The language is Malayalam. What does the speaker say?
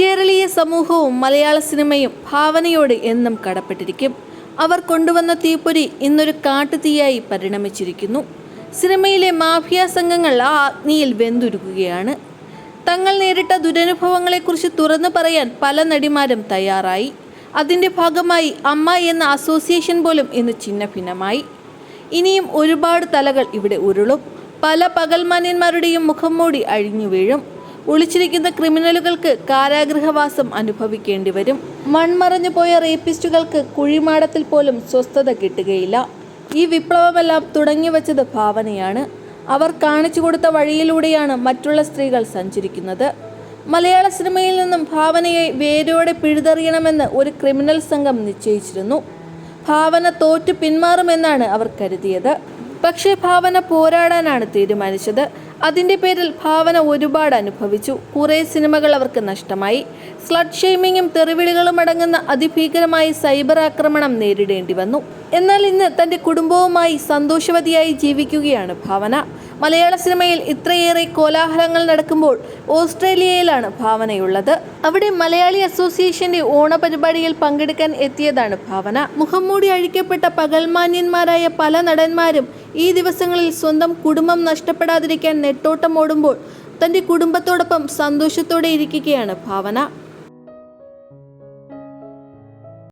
കേരളീയ സമൂഹവും മലയാള സിനിമയും ഭാവനയോട് എന്നും കടപ്പെട്ടിരിക്കും. അവർ കൊണ്ടുവന്ന തീപ്പൊരി ഇന്നൊരു കാട്ടുതീയായി പരിണമിച്ചിരിക്കുന്നു. സിനിമയിലെ മാഫിയ സംഘങ്ങൾ ആ അഗ്നിയിൽ വെന്തുരുകുകയാണ്. തങ്ങൾ നേരിട്ട ദുരനുഭവങ്ങളെക്കുറിച്ച് തുറന്നു പറയാൻ പല നടിമാരും തയ്യാറായി. അതിന്റെ ഭാഗമായി അമ്മ എന്ന അസോസിയേഷൻ പോലും ഇന്ന് ചിഹ്ന ഭിന്നമായി ഇനിയും ഒരുപാട് തലകൾ ഇവിടെ ഉരുളും. പല പകൽമാന്യന്മാരുടെയും മുഖം മൂടി അഴിഞ്ഞു വീഴും ഒളിച്ചിരിക്കുന്ന ക്രിമിനലുകൾക്ക് കാരാഗൃഹവാസം അനുഭവിക്കേണ്ടി വരും. മൺമറഞ്ഞു പോയ റേപ്പിസ്റ്റുകൾക്ക് കുഴിമാടത്തിൽ പോലും സ്വസ്ഥത കിട്ടുകയില്ല. ഈ വിപ്ലവമെല്ലാം തുടങ്ങി വച്ചത് ഭാവനയാണ്. അവർ കാണിച്ചു കൊടുത്ത വഴിയിലൂടെയാണ് മറ്റുള്ള സ്ത്രീകൾ സഞ്ചരിക്കുന്നത്. മലയാള സിനിമയിൽ നിന്നും ഭാവനയെ വേരോടെ പിഴുതെറിയണമെന്ന് ഒരു ക്രിമിനൽ സംഘം നിശ്ചയിച്ചിരുന്നു. ഭാവന തോറ്റു പിന്മാറുമെന്നാണ് അവർ കരുതിയത്. പക്ഷേ ഭാവന പോരാടാനാണ് തീരുമാനിച്ചത്. അതിന്റെ പേരിൽ ഭാവന ഒരുപാട് അനുഭവിച്ചു. കുറേ സിനിമകൾ അവർക്ക് നഷ്ടമായി. സ്ലഡ് ഷെയ്മിങ്ങും തെറിവിളികളും അടങ്ങുന്ന അതിഭീകരമായ സൈബർ ആക്രമണം നേരിടേണ്ടി വന്നു. എന്നാൽ ഇന്ന് തന്റെ കുടുംബവുമായി സന്തോഷവതിയായി ജീവിക്കുകയാണ് ഭാവന. മലയാള സിനിമയിൽ ഇത്രയേറെ കോലാഹലങ്ങൾ നടക്കുമ്പോൾ ഓസ്ട്രേലിയയിലാണ് ഭാവനയുള്ളത്. അവിടെ മലയാളി അസോസിയേഷന്റെ ഓണപരിപാടിയിൽ പങ്കെടുക്കാൻ എത്തിയതാണ് ഭാവന. മുഖംമൂടി അഴിക്കപ്പെട്ട പകൽമാന്യന്മാരായ പല നടന്മാരും ഈ ദിവസങ്ങളിൽ സ്വന്തം കുടുംബം നഷ്ടപ്പെടാതിരിക്കാൻ നെട്ടോട്ടം ഓടുമ്പോൾ തന്റെ കുടുംബത്തോടൊപ്പം സന്തോഷത്തോടെ ഇരിക്കുകയാണ് ഭാവന.